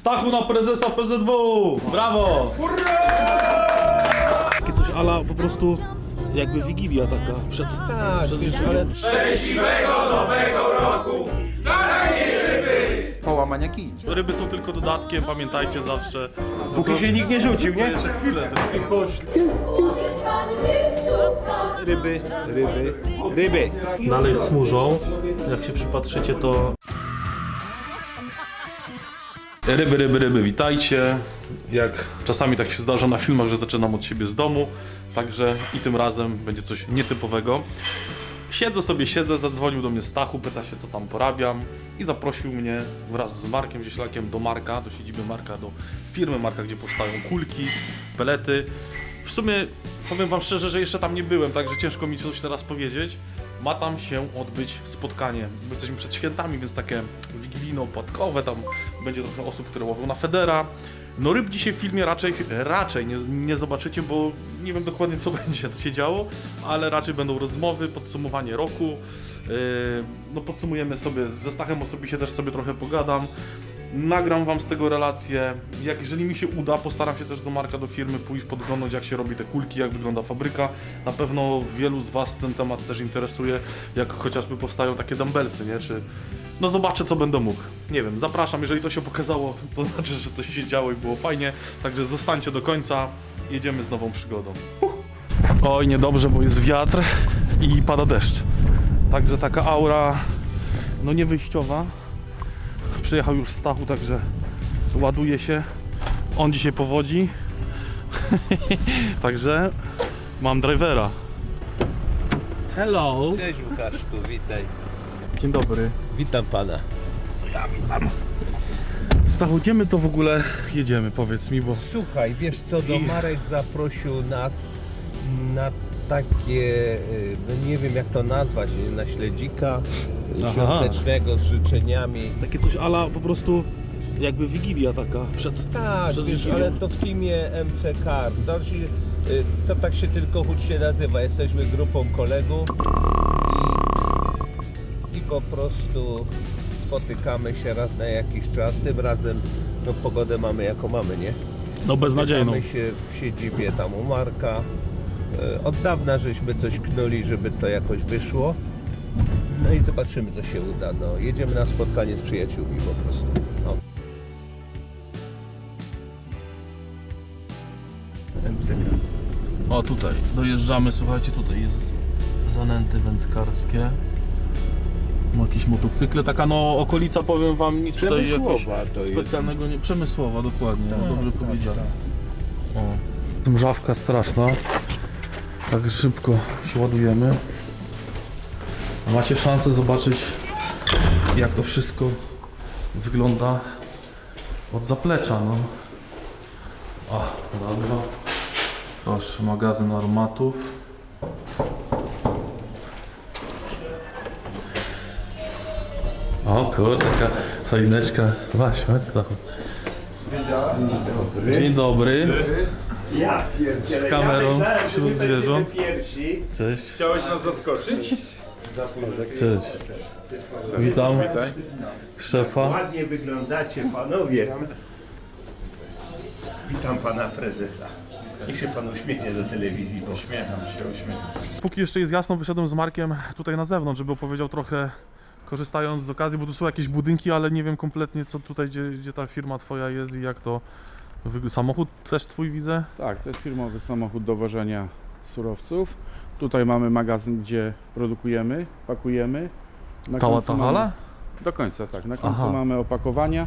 Stachu na prezesa PZW! Brawo! Takie coś ala po prostu jakby wigilia taka przed... Tak, przed wiesz, ale Połamania kij. Ryby są tylko dodatkiem, pamiętajcie zawsze. póki się nikt nie rzucił, nie? Jeszcze chwilę, tylko Ryby, ryby, ryby. Dalej smużą. Jak się przypatrzycie to Ryby, ryby, ryby, witajcie. Jak czasami tak się zdarza na filmach, że zaczynam od siebie z domu, także i tym razem będzie coś nietypowego. Siedzę sobie, siedzę, zadzwonił do mnie Stachu, pyta się co tam porabiam i zaprosił mnie wraz z Markiem Cieślakiem do Marka, do siedziby Marka, do firmy Marka, gdzie powstają kulki, pelety. W sumie powiem wam szczerze, że jeszcze tam nie byłem, także ciężko mi coś teraz powiedzieć. Ma tam się odbyć spotkanie. My jesteśmy przed świętami, więc takie wigilijno-opłatkowe, tam będzie trochę osób, które łowią na Federa. No ryb dzisiaj w filmie raczej, raczej nie, nie zobaczycie, bo nie wiem dokładnie co będzie się działo, ale raczej będą rozmowy, podsumowanie roku. Yy, no podsumujemy sobie, ze Stachem osobiście też sobie trochę pogadam. Nagram wam z tego relację. Jak jeżeli mi się uda, postaram się też do Marka, do firmy pójść, podglądać jak się robi te kulki, jak wygląda fabryka. Na pewno wielu z was ten temat też interesuje, jak chociażby powstają takie dumbbellsy, nie? Czy... No zobaczę co będę mógł. Nie wiem, zapraszam, jeżeli to się pokazało, to znaczy, że coś się działo i było fajnie. Także zostańcie do końca, jedziemy z nową przygodą. Oj, niedobrze, bo jest wiatr i pada deszcz. Także taka aura, no niewyjściowa. Przyjechał już Stachu, także ładuje się. On dzisiaj powodzi. także mam drivera. Hello! Cześć Łukaszku, witaj. Dzień dobry. Witam pana. Stachu, gdzie to w ogóle jedziemy, powiedz mi, bo... Słuchaj, wiesz co, do I- Marek zaprosił nas na takie, no nie wiem jak to nazwać, na śledzika Aha. świątecznego z życzeniami. Takie coś ala po prostu jakby wigilia taka przed... Tak, Przed wiesz, ale to w teamie MCK. To, się, y, to tak się tylko hucznie nazywa. Jesteśmy grupą kolegów po prostu spotykamy się raz na jakiś czas. Tym razem no, pogodę mamy jaką mamy, nie? No beznadziejną. Spotykamy się w siedzibie tam u Marka. Y, Od dawna żeśmy coś knuli, żeby to jakoś wyszło. No i zobaczymy, co się uda. No, jedziemy na spotkanie z przyjaciółmi po prostu. No. MCK. O tutaj, dojeżdżamy, słuchajcie, tutaj jest zanęty wędkarskie. Ma jakieś motocykle, taka no okolica powiem wam nic tutaj jakoś Przemysłowa to jest. specjalnego nie... Przemysłowa, dokładnie, no, dobrze tak, powiedziane. O. Mrzawka straszna. Tak szybko się ładujemy. Macie szansę zobaczyć jak to wszystko wygląda od zaplecza, no. A, dobra. Proszę, magazyn armatów. O kurde, taka fajneczka. Właśnie, chodź Stachu. Dzień dobry. Ja pierdzielę, Z kamerą ja myślałem, że wśród zwierząt. pierwsi. Cześć. Chciałeś nas zaskoczyć? Cześć. Witam szefa. Ładnie wyglądacie panowie. Witam pana prezesa. Niech się pan uśmiechnie do telewizji, bo uśmiecham się, uśmiecham. Póki jeszcze jest jasno, wyszedłem z Markiem tutaj na zewnątrz, żeby opowiedział trochę, korzystając z okazji, bo tu są jakieś budynki, ale nie wiem kompletnie co tutaj, gdzie, gdzie ta firma twoja jest i jak to wygląda. Samochód też twój widzę? Tak, to jest firmowy samochód do wożenia surowców. Tutaj mamy magazyn, gdzie produkujemy, pakujemy. Na Cała końcu ta mamy- hala? Do końca, tak. Na końcu Aha. mamy opakowania.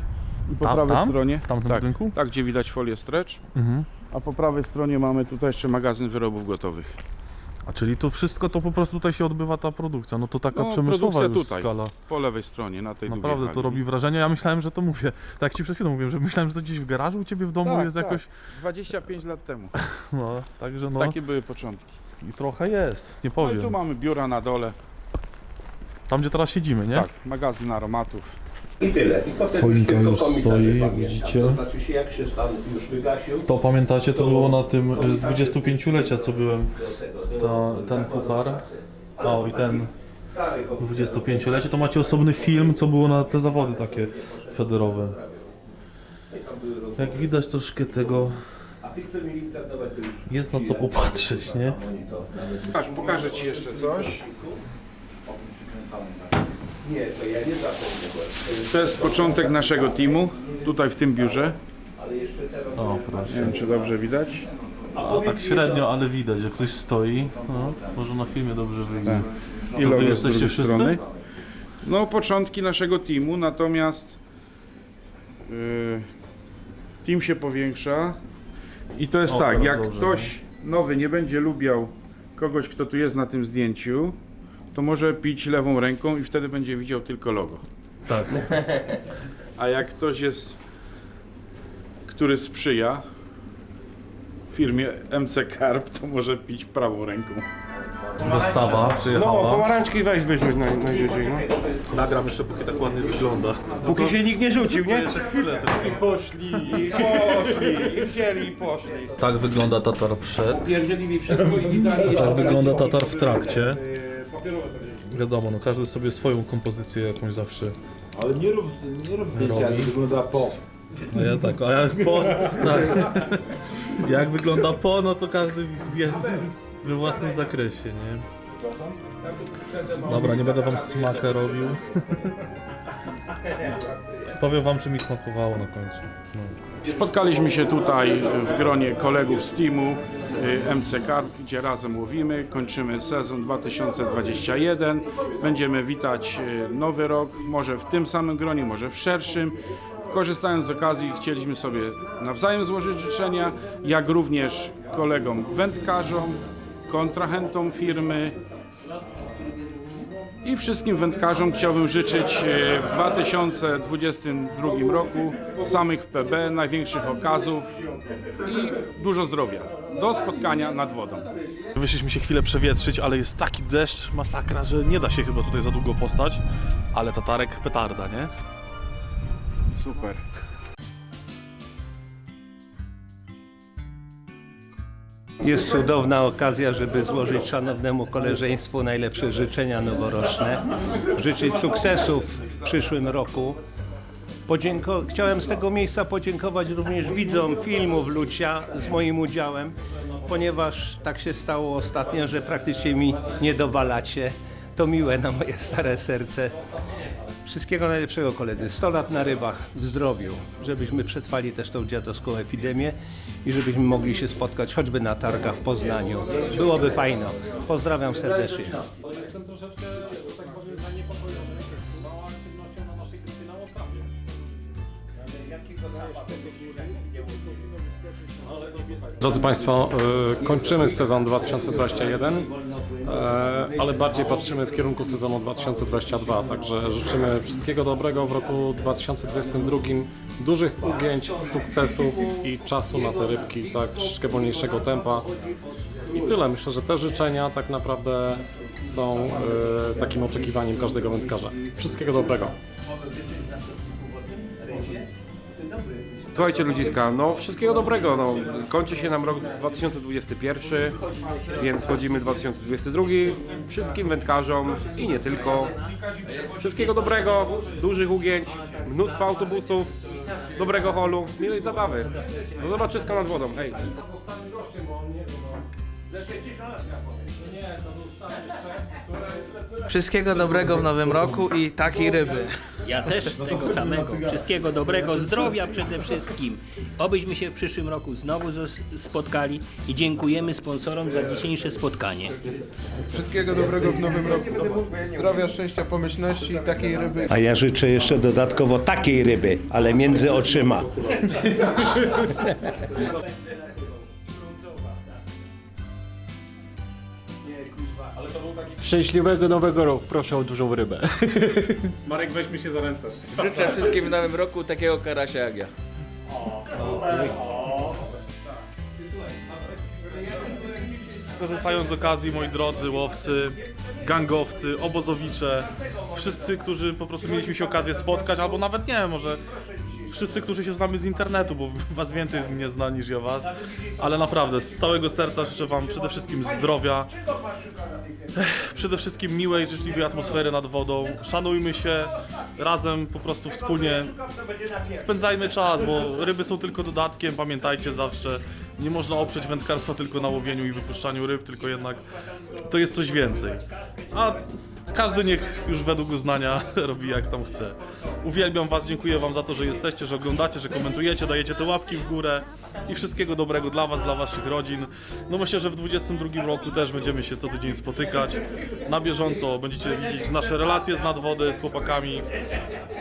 I po Tam- prawej tam? stronie. W tamtym tak, budynku? tak, gdzie widać folię stretch. Mhm. A po prawej stronie mamy tutaj jeszcze magazyn wyrobów gotowych. A czyli to wszystko to po prostu tutaj się odbywa ta produkcja, no to taka No, przemysłowa produkcja już tutaj. skala. Po lewej stronie, na tej Naprawdę to hali. robi wrażenie. Ja myślałem, że to mówię. Tak jak ci przed chwilą mówiłem, że myślałem, że to gdzieś w garażu u ciebie w domu Tak, jest tak. jakoś. 25 lat temu. No, także no Takie były początki. i trochę jest, nie No i powiem. tu mamy biura na dole. Tam gdzie teraz siedzimy, nie? Tak, magazyn aromatów. I tyle. I potem Choinka tylko już stoi, pamiętam. widzicie? To znaczy się jak się stan już wygasił. To pamiętacie, to To- było na tym y, Pamiętacie? 25-lecia, co byłem. To, ten puchar. O, i ten Stary oficer. 25-lecie, to macie osobny film, co było na te zawody takie federowe. Jak widać troszkę tego jest na co popatrzeć, nie? Aż pokażę Ci jeszcze coś. Nie, to ja nie zapomniałem. To jest- To jest początek naszego teamu, tutaj w tym biurze. Ale jeszcze teraz... O, Nie proszę. wiem, czy dobrze widać. A tak średnio, ale widać, jak ktoś stoi. No, może na filmie dobrze wyjdzie. Tak. I logo wy z jesteście drugiej wszyscy? strony. No, początki naszego teamu, natomiast yy, team się powiększa. I to jest O, tak, teraz jak dobrze, ktoś nowy nie będzie lubiał kogoś, kto tu jest na tym zdjęciu, to może pić lewą ręką i wtedy będzie widział tylko logo. Tak. A jak ktoś jest, który sprzyja firmie MC Carp, to może pić prawą ręką. Dostawa No, przyjechała. pomarańczki weź wyrzuć naj, najwyżej, no. Nagram jeszcze, póki tak ładnie wygląda. Póki się nikt nie rzucił, nie? Jeszcze chwilę. I poszli, i poszli, i wzięli, i poszli. Tak wygląda Tatar przed. Pierdzielili wszystko i. Tak wygląda Tatar w trakcie. Wiadomo, no każdy sobie swoją kompozycję jakąś zawsze Ale nie rób, nie rób zdjęcia, jak Robi. wygląda po. A ja tak, a jak po, tak. Jak wygląda po, no to każdy wie we własnym zakresie, nie? Dobra, nie będę wam smaka robił. Powiem wam, czy mi smakowało na końcu. No. Spotkaliśmy się tutaj w gronie kolegów z teamu y, MC Carp, gdzie razem łowimy. Kończymy sezon 2021. Będziemy witać y, nowy rok, może w tym samym gronie, może w szerszym. Korzystając z okazji, chcieliśmy sobie nawzajem złożyć życzenia, jak również kolegom wędkarzom, kontrahentom firmy, i wszystkim wędkarzom chciałbym życzyć e, w 2022 roku samych PB, największych okazów i dużo zdrowia. Do spotkania nad wodą. Wyszliśmy się chwilę przewietrzyć, ale jest taki deszcz, masakra, że nie da się chyba tutaj za długo postać. Ale Tatarek petarda, nie? Super. Jest cudowna okazja, żeby złożyć szanownemu koleżeństwu najlepsze życzenia noworoczne, życzyć sukcesów w przyszłym roku. Podzięko- Chciałem z tego miejsca podziękować również widzom filmów Lucia z moim udziałem, ponieważ tak się stało ostatnio, że praktycznie mi nie dowalacie. To miłe na moje stare serce. Wszystkiego najlepszego koledzy. 100 lat na rybach, w zdrowiu, żebyśmy przetrwali też tą dziadowską epidemię i żebyśmy mogli się spotkać choćby na targach w Poznaniu. Byłoby fajno. Pozdrawiam serdecznie. Drodzy Państwo, e, kończymy sezon 2021, e, ale bardziej patrzymy w kierunku sezonu 2022. Także życzymy wszystkiego dobrego w roku 2022, dużych ugięć, sukcesów i czasu na te rybki, tak troszeczkę wolniejszego tempa. I tyle. Myślę, że te życzenia tak naprawdę są e, takim oczekiwaniem każdego wędkarza. Wszystkiego dobrego. Słuchajcie ludziska, no wszystkiego dobrego, no. Kończy się nam rok 2021, więc wchodzimy w 2022. Wszystkim wędkarzom i nie tylko. Wszystkiego dobrego, dużych ugięć, mnóstwo autobusów, dobrego holu, miłej zabawy. Do zobaczyska nad wodą, hej. Wszystkiego dobrego w nowym roku i takiej ryby. Ja też tego samego. Wszystkiego dobrego, zdrowia przede wszystkim. Obyśmy się w przyszłym roku znowu zos- spotkali i dziękujemy sponsorom za dzisiejsze spotkanie. Wszystkiego dobrego w nowym roku. Zdrowia, szczęścia, pomyślności i takiej ryby. A ja życzę jeszcze dodatkowo takiej ryby, ale między oczyma. Szczęśliwego nowego roku, proszę o dużą rybę. Marek, weźmy się za ręce. Życzę wszystkim w nowym roku takiego karasia jak ja. Korzystając z okazji, moi drodzy łowcy, gangowcy, obozowicze, wszyscy, którzy po prostu mieliśmy się okazję spotkać, albo nawet nie wiem, może wszyscy, którzy się znamy z internetu, bo was więcej mnie zna niż ja was. Ale naprawdę, z całego serca życzę wam przede wszystkim zdrowia, przede wszystkim miłej, życzliwej atmosfery nad wodą. Szanujmy się, razem po prostu wspólnie spędzajmy czas, bo ryby są tylko dodatkiem, pamiętajcie zawsze. Nie można oprzeć wędkarstwa tylko na łowieniu i wypuszczaniu ryb, tylko jednak to jest coś więcej. A każdy niech już według uznania robi jak tam chce. Uwielbiam Was, dziękuję Wam za to, że jesteście, że oglądacie, że komentujecie, dajecie te łapki w górę i wszystkiego dobrego dla Was, dla Waszych rodzin. No myślę, że w 2022 roku też będziemy się co tydzień spotykać na bieżąco, będziecie widzieć nasze relacje z nadwody, z chłopakami.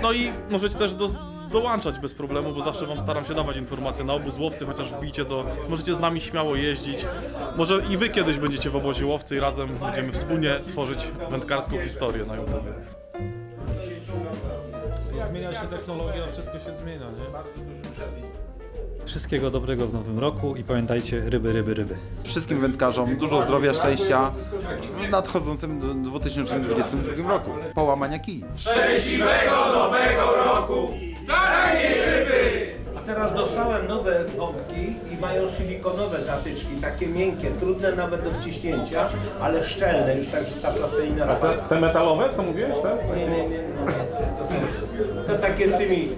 No i możecie też do, dołączać bez problemu, bo zawsze Wam staram się dawać informacje na obóz łowcy, chociaż wbijcie to, możecie z nami śmiało jeździć. Może i Wy kiedyś będziecie w obozie łowcy i razem będziemy wspólnie tworzyć wędkarską historię na YouTube. Zmienia się technologia, wszystko się zmienia, nie? Wszystkiego dobrego w nowym roku i pamiętajcie, ryby, ryby, ryby. Wszystkim wędkarzom dużo zdrowia, szczęścia w nadchodzącym 2022 roku. Połamania kij. A teraz dostałem nowe bombki i mają silikonowe zatyczki, takie miękkie, trudne nawet do wciśnięcia, ale szczelne, już tak, że ta plastelina spada. Te metalowe, co mówiłeś, tak? Nie, nie, nie, nie, to są to takie tymi,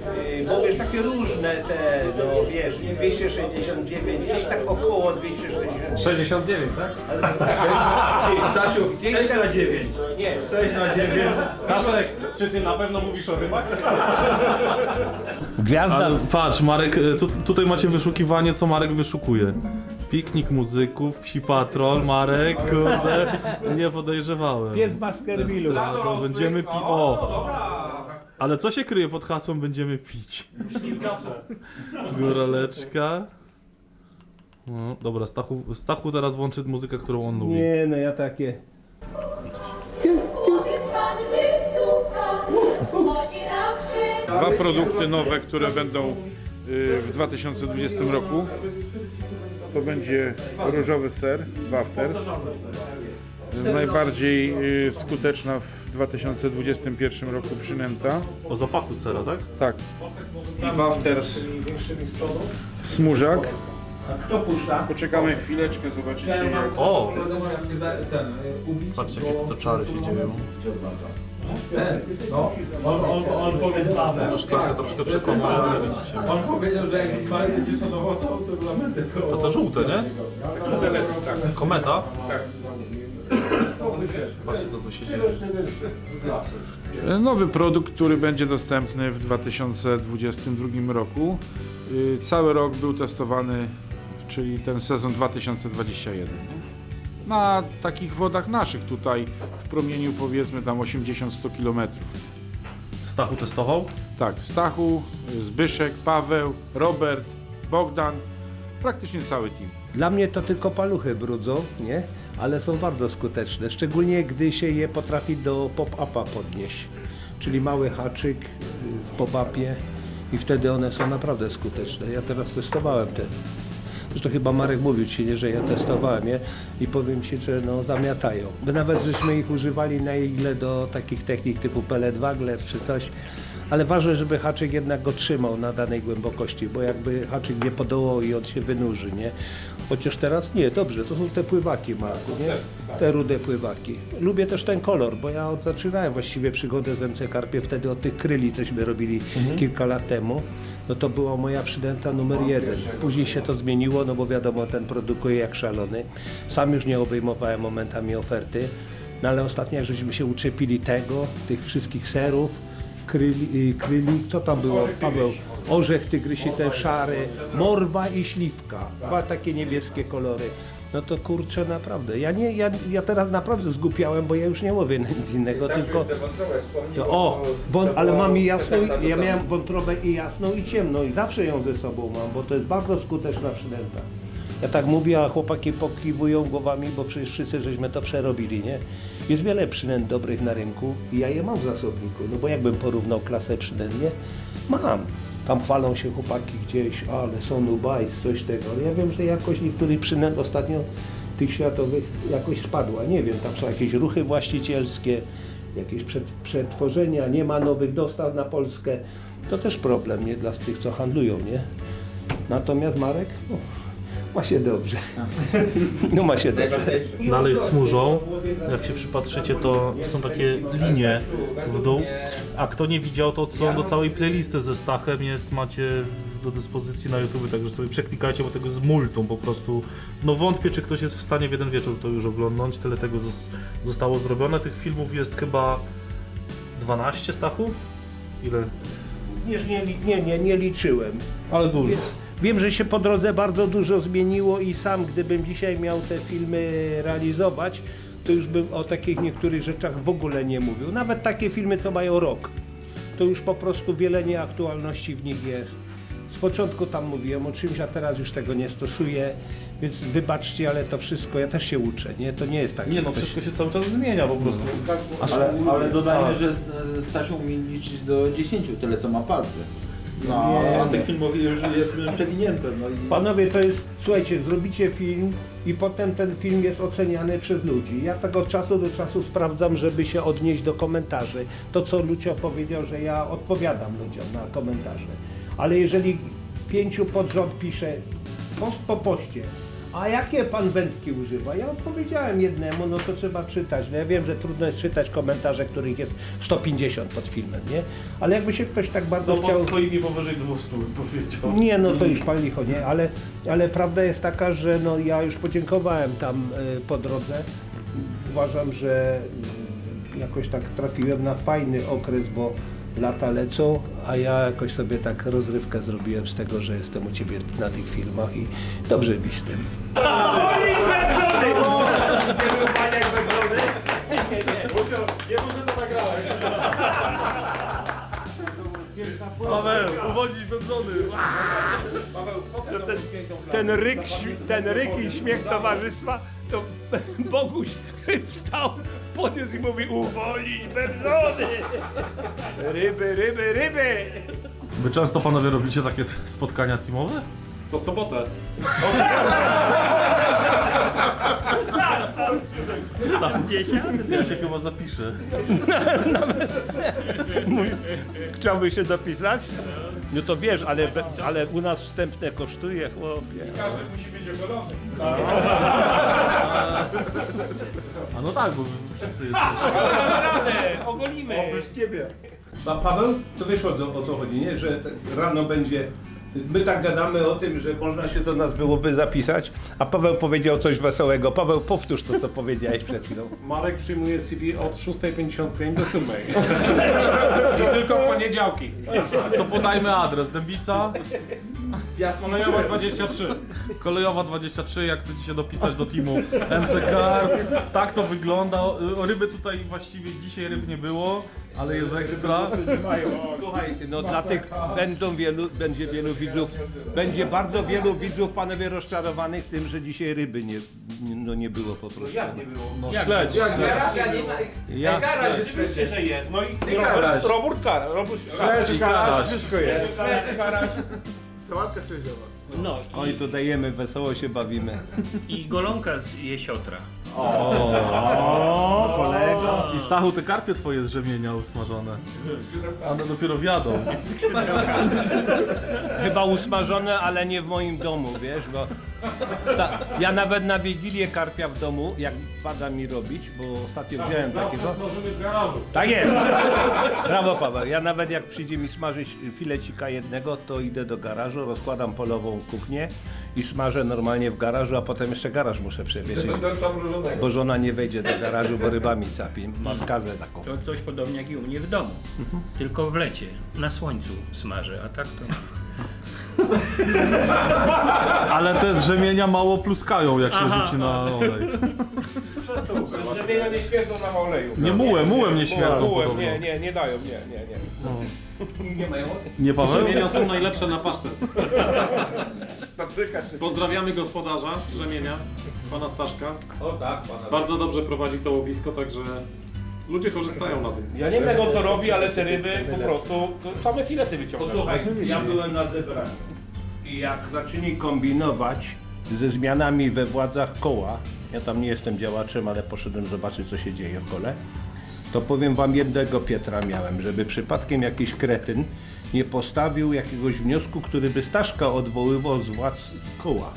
y, bo wiesz, takie różne te, no wiesz, 269, gdzieś tak około 269. 69, tak? Stasiu, 6 na 9. Nie, 6 na 9. Staszek, czy ty na pewno mówisz o rybach? Gwiazda. Ale patrz, Marek, y, tu, tutaj macie wyszukiwanie, co Marek wyszukuje. Piknik muzyków, psi patrol, Marek, kurde, nie podejrzewałem. Pies Baskervillu. To będziemy pi... O! Ale co się kryje pod hasłem będziemy pić? Góraleczka. No, dobra, Stachu, Stachu teraz włączy muzykę, którą on lubi. Nie, no ja takie. Dwa produkty nowe, które będą y, w 2020 roku. To będzie różowy ser, Wafters. Najbardziej y, skuteczna w 2021 roku przynęta. O zapachu sera, tak? Tak. I Wafters Smużak. Kto puszcza? Poczekamy chwileczkę, zobaczycie jak... O! Patrzcie, jakie to czary się dzieją. On, on, on powiedział, Może szklankę troszkę przekłamuje, ale widzicie. on powiedział, że jak będzie szanował, to To to żółte, nie? Kometa? Tak. Patrzcie, co tu się dzieje. Nowy produkt, który będzie dostępny w 2022 roku. Y, Cały rok był testowany, czyli ten sezon 2021. Na takich wodach naszych tutaj w promieniu powiedzmy tam 80-100 km. Stachu testował? Tak, Stachu, Zbyszek, Paweł, Robert, Bogdan, praktycznie cały team. Dla mnie to tylko paluchy brudzą, nie? Ale są bardzo skuteczne, szczególnie gdy się je potrafi do pop-upa podnieść. Czyli mały haczyk y, w pop-upie i wtedy one są naprawdę skuteczne. Ja teraz testowałem te. Zresztą chyba Marek mówił ci, nie, że ja testowałem je i powiem ci, że no zamiatają. My nawet żeśmy ich używali na ile do takich technik typu pellet wagler czy coś. Ale ważne, żeby haczyk jednak go trzymał na danej głębokości, bo jakby haczyk nie podołał i on się wynurzy, nie? Chociaż teraz nie, dobrze, to są te pływaki, Marku, nie? Te rude pływaki. Lubię też ten kolor, bo ja od- zaczynałem właściwie przygodę z MC Karpie wtedy od tych kryli, cośmy robili kilka lat temu. No to była moja przydęta numer jeden. Później się to zmieniło, no bo wiadomo, ten produkuje jak szalony. Sam już nie obejmowałem momentami oferty, no ale ostatnio jak żeśmy się uczepili tego, tych wszystkich serów, kryli, y, kryli, co tam było, Paweł? Orzech tygrysity szary, morwa i śliwka. Dwa takie niebieskie kolory. No to kurczę, naprawdę. Ja nie, ja, ja teraz naprawdę zgupiałem, bo ja już nie łowię nic innego, tylko... To, o, wą, ale mam i jasną, i- ja miałem wątrobę i jasną i ciemną i zawsze ją ze sobą mam, bo to jest bardzo skuteczna przynęta. Ja tak mówię, a chłopaki pokiwują głowami, bo przecież wszyscy żeśmy to przerobili, nie? Jest wiele przynęt dobrych na rynku i ja je mam w zasobniku, no bo jakbym porównał klasę przynęt, nie? Mam. Tam chwalą się chłopaki gdzieś, ale są nubajs, coś tego. Ja wiem, że jakość niektórych przynęt ostatnio tych światowych jakoś spadła. Nie wiem, tam są jakieś ruchy właścicielskie, jakieś przetworzenia, nie ma nowych dostaw na Polskę. to też problem, nie? Dla tych, co handlują, nie? Natomiast Marek, no, ma się dobrze. No ma się dobrze. Dalej smużą. Jak się przypatrzycie, to są takie linie w dół. A kto nie widział, to co do całej playlisty ze Stachem jest, macie do dyspozycji na YouTube, także sobie przeklikajcie, bo tego z multą po prostu. No wątpię, czy ktoś jest w stanie w jeden wieczór to już oglądnąć. Tyle tego zos- zostało zrobione. Tych filmów jest chyba 12 Stachu? Ile? Nie, nie, nie, nie, nie liczyłem. Ale dużo. Więc wiem, że się po drodze bardzo dużo zmieniło i sam, gdybym dzisiaj miał te filmy realizować, to już bym o takich niektórych rzeczach w ogóle nie mówił. Nawet takie filmy, co mają rok, to już po prostu wiele nieaktualności w nich jest. Z początku tam mówiłem o czymś, a teraz już tego nie stosuję, więc wybaczcie, ale to wszystko, ja też się uczę, nie? To nie jest tak, Nie że no, ktoś- wszystko się cały czas zmienia po prostu. Ale, ale dodajmy, że Stasiu umie liczyć do 10, tyle co ma palce. No, Nie. a tych filmów już jest przewinięte. No i... Panowie, to jest, słuchajcie, zrobicie film i potem ten film jest oceniany przez ludzi. Ja tak od czasu do czasu sprawdzam, żeby się odnieść do komentarzy. To, co Lucio powiedział, że ja odpowiadam ludziom na komentarze. Ale jeżeli pięciu pod rząd pisze post po poście, a jakie pan wędki używa? Ja odpowiedziałem jednemu, no to trzeba czytać. No ja wiem, że trudno jest czytać komentarze, których jest 150 pod filmem, nie? Ale jakby się ktoś tak bardzo No chciał... pod twoimi powyżej 200 bym powiedział. Nie, no to już pan licho, nie, ale, ale prawda jest taka, że no ja już podziękowałem tam y, po drodze. Uważam, że y, jakoś tak trafiłem na fajny okres, bo lata lecą, a ja jakoś sobie tak rozrywkę zrobiłem z tego, że jestem u Ciebie na tych filmach i dobrze mi z tym. Paweł, uwodzić wędzony. Ten ryk, ten ryk i śmiech towarzystwa, to Boguś wstał, podniósł i mówi uwolnić berzony! Ryby, ryby, ryby! Wy często panowie robicie takie spotkania teamowe? Co sobotę. Ja się chyba zapiszę. Chciałby się dopisać? No to wiesz, ale, ale u nas wstępne kosztuje, chłopie. A no tak, bo wszyscy jesteście. Ogolimy! Oprócz ciebie. A Paweł, to wiesz o, o co chodzi, nie? Że tak rano będzie... My tak gadamy o tym, że można się do nas byłoby zapisać, a Paweł powiedział coś wesołego. Paweł, powtórz to, co powiedziałeś przed chwilą. Marek przyjmuje CV od 6.55 do 7. I tylko poniedziałki. To podajmy adres. Dębica, Kolejowa 23. Kolejowa 23, jak chcecie się dopisać do teamu MCK. Tak to wygląda. O, Ryby tutaj właściwie dzisiaj ryb nie było, ale jest ekstra. Słuchaj, no dla tych będą wielu, będzie wielu widzów, będzie bardzo wielu widzów, panowie, rozczarowanych tym, że dzisiaj ryby nie, nie- no nie było po prostu. Jak nie było? No śledź. Ja, Robert Kara, Robert wszystko jest. No. Oj, to dajemy, wesoło się bawimy. i, i golonka z jesiotra. O, kolego. I Stachu, te karpie twoje z rzemienia usmażone. One dopiero wiadą. Chyba usmażone, ale nie w moim domu, wiesz, bo ta, ja nawet na Wigilię karpia w domu, jak pada mi robić, bo ostatnio wziąłem takiego. Tak jest! Brawo Paweł, ja nawet jak przyjdzie mi smażyć filecika jednego, to idę do garażu, rozkładam polową kuchnię i smażę normalnie w garażu, a potem jeszcze garaż muszę przewieźć. Bo żona nie wejdzie do garażu, bo rybami capi, ma skazę taką. To coś podobnie jak i u mnie w domu. Tylko w lecie, na słońcu smażę, a tak to... Ale te z rzemienia mało pluskają, jak się Aha. rzuci na olej. Rzemienia nie śmierdzą na oleju. Nie mułem, mułem nie śmierdzą Mułem, podobno. nie, nie, nie dają, nie, nie, nie. Nie Paweł? Rzemienia są najlepsze na pasztet. Patryka się Pozdrawiamy gospodarza Rzemienia, pana Staszka. O tak, pana. Bardzo dobrze prowadzi to łowisko, także ludzie korzystają na tym. Ja nie wiem jak on to robi, ale te ryby po prostu to same filety wyciągają. Posłuchaj, ja byłem na zebraniu i jak zaczęli kombinować ze zmianami we władzach koła, ja tam nie jestem działaczem, ale poszedłem zobaczyć co się dzieje w kole, to powiem wam jednego Pietra miałem, żeby przypadkiem jakiś kretyn nie postawił jakiegoś wniosku, który by Staszka odwoływał z władz koła.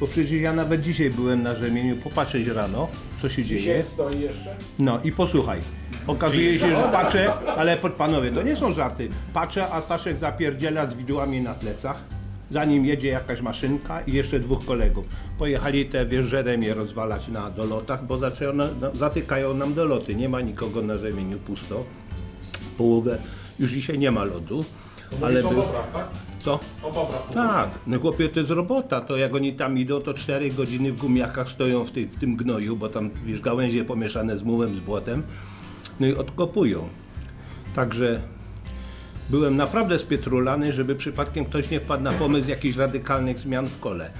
Bo przecież ja nawet dzisiaj byłem na rzemieniu popatrzeć rano, co się dzieje. stoi jeszcze? No i posłuchaj. Okazuje się, że patrzę, ale pod panowie, to nie są żarty. Patrzę, a Staszek zapierdziela z widłami na plecach. Za nim jedzie jakaś maszynka i jeszcze dwóch kolegów. Pojechali te wieżeremie rozwalać na dolotach, bo zaczęło, na, na, zatykają nam doloty. Nie ma nikogo na rzemieniu, pusto. Połowę, już dzisiaj nie ma lodu. Ale był, co? Tak, no chłopie, to jest robota, to jak oni tam idą, to 4 godziny w gumiakach stoją w, tej, w tym gnoju, bo tam, wiesz, gałęzie pomieszane z mułem, z błotem, no i odkopują. Także byłem naprawdę spietrulany, żeby przypadkiem ktoś nie wpadł na pomysł jakichś radykalnych zmian w kole.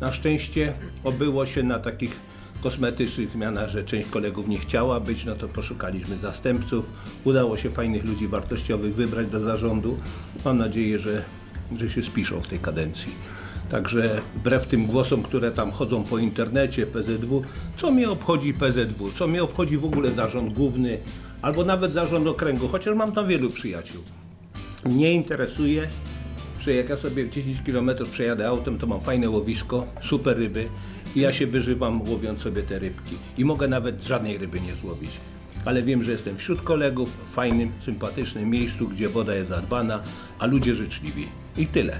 Na szczęście obyło się na takich kosmetycznych zmianach, że część kolegów nie chciała być, no to poszukaliśmy zastępców. Udało się fajnych ludzi wartościowych wybrać do zarządu. Mam nadzieję, że, że się spiszą w tej kadencji. Także wbrew tym głosom, które tam chodzą po internecie, PZW, co mnie obchodzi PZW, co mnie obchodzi w ogóle zarząd główny, albo nawet zarząd okręgu, chociaż mam tam wielu przyjaciół. Mnie interesuje, że jak ja sobie 10 km przejadę autem, to mam fajne łowisko, super ryby i ja się wyżywam łowiąc sobie te rybki. I mogę nawet żadnej ryby nie złowić. Ale wiem, że jestem wśród kolegów, w fajnym, sympatycznym miejscu, gdzie woda jest zadbana, a ludzie życzliwi. I tyle.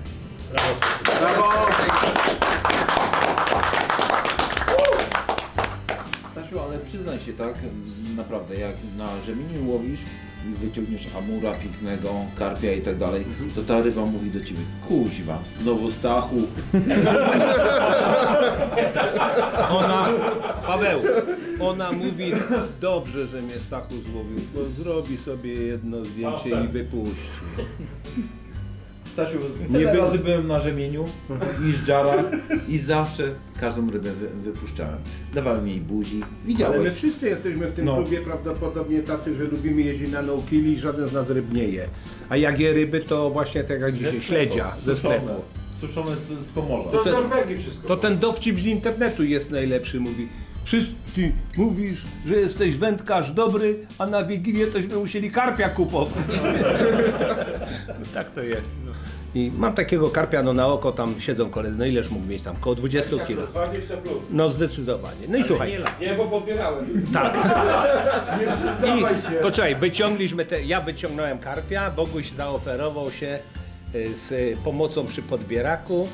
Stasiu, ale przyznaj się tak, naprawdę, jak na rzemieniu łowisz i wyciągniesz amura pięknego, karpia i tak dalej, to ta ryba mówi do ciebie, kuźwa, znowu Stachu, Ona, Paweł, ona mówi, dobrze, że mnie Stachu złowił, bo zrobi sobie jedno zdjęcie i wypuści. Stasiu, Nie tyle by- razy byłem na rzemieniu i żdżarach i zawsze każdą rybę wy, wypuszczałem. Dawałem jej buzi, Ale my widziałeś. wszyscy jesteśmy w tym No. klubie prawdopodobnie tacy, że lubimy jeździć na no-kill i żaden z nas ryb nie je. A jak je ryby, to właśnie tak jak dzisiaj, śledzia ze sklepu. Suszone z, z Pomorza. To z Norwegii wszystko. To ten dowcip z internetu jest najlepszy, mówi. Wszyscy mówisz, że jesteś wędkarz dobry, a na Wigilię tośmy musieli karpia kupować. tak to jest. No. I mam takiego karpia, no na oko tam siedzą koledzy, no ileż mógł mieć tam, koło 20 kilo. 20 plus. No zdecydowanie. No i słuchaj, Nie, bo podbierałem. tak. I poczekaj, wyciągliśmy te, ja wyciągnąłem karpia, Boguś zaoferował się y, z y, pomocą przy podbieraku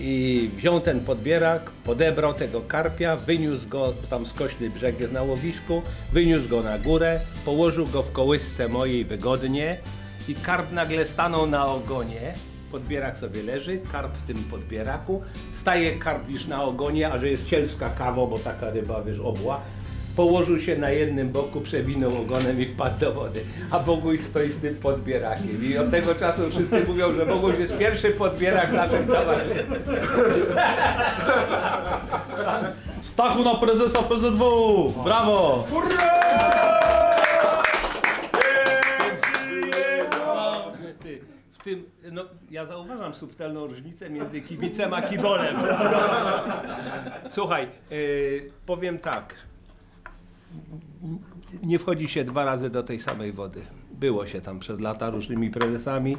i wziął ten podbierak, podebrał tego karpia, wyniósł go, tam skośny brzeg jest na łowisku, wyniósł go na górę, położył go w kołysce mojej wygodnie i karp nagle stanął na ogonie, podbierak sobie leży, karp w tym podbieraku, staje karp już na ogonie, a że jest cielska kawa, bo taka ryba, wiesz, obła, położył się na jednym boku, przewinął ogonem i wpadł do wody. A Boguś stoi z tym podbierakiem. I od tego czasu wszyscy mówią, że Boguś jest pierwszy podbierak w naszym towarzystwie. Stachu na prezesa PZW! Brawo! Ty, no, ja zauważam subtelną różnicę między kibicem a kibolem. Słuchaj, yy, powiem tak. Nie wchodzi się dwa razy do tej samej wody. Było się tam przez lata różnymi prezesami.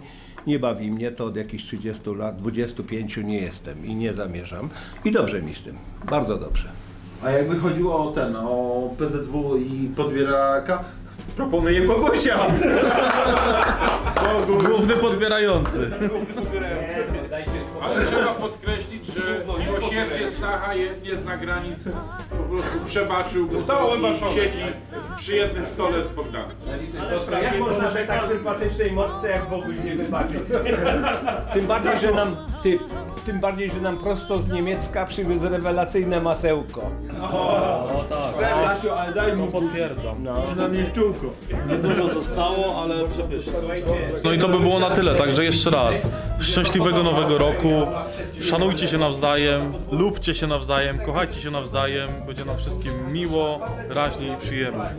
Nie bawi mnie to od jakichś 30 lat, 25 nie jestem i nie zamierzam. I dobrze mi z tym. Bardzo dobrze. A jakby chodziło o ten, o PZW i podbieraka, proponuję Bogusia. Główny podbierający. Ale trzeba podkreślić, że miłosierdzie Stacha nie zna granic. Po prostu przebaczył go i siedzi przy jednym stole z Bogdanem. Jak można być tak sympatycznej motce, jak Boguś nie wybaczyć? Tym bardziej, że nam, ty, tym bardziej, że nam prosto z Niemiecka przywiózł rewelacyjne masełko. Stasiu, ale daj mu Potwierdzam. przynajmniej w czółko. Niedużo zostało, ale przepyszne. No i to by było na tyle, także jeszcze raz. Szczęśliwego nowego roku. Szanujcie się nawzajem, lubcie się nawzajem, kochajcie się nawzajem. Będzie nam wszystkim miło, raźnie i przyjemnie.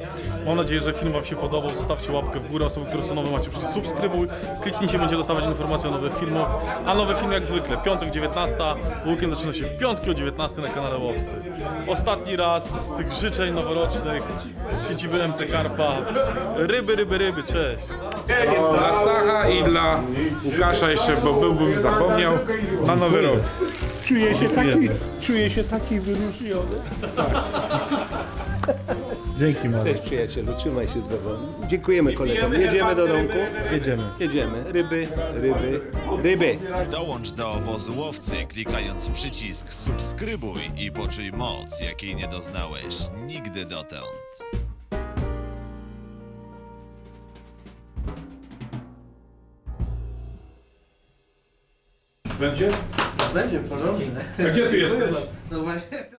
Mam nadzieję, że film Wam się podobał. Zostawcie łapkę w górę. Osoby, które są nowe, macie przycisk subskrybuj. Kliknijcie, będzie dostawać informacje o nowych filmach. A nowy film jak zwykle, piątek 19. Weekend zaczyna się w piątki o 19 na kanale Łowcy. Ostatni raz z tych życzeń noworocznych z siedziby MC Karpa. Ryby, ryby, ryby, cześć. Dla Stacha i dla Łukasza jeszcze, bo byłbym zapomniał, na nowy rok. Czuję się taki, czuję się taki wyróżniony. Dzięki Marek. Cześć przyjacielu, trzymaj się zdrowo. Dziękujemy kolegom. Jedziemy do domku. Jedziemy. Jedziemy. Ryby, ryby, ryby. Dołącz do obozu łowcy klikając przycisk subskrybuj i poczuj moc, jakiej nie doznałeś nigdy dotąd. Będzie? Będzie porządnie. A gdzie ty jesteś? No właśnie.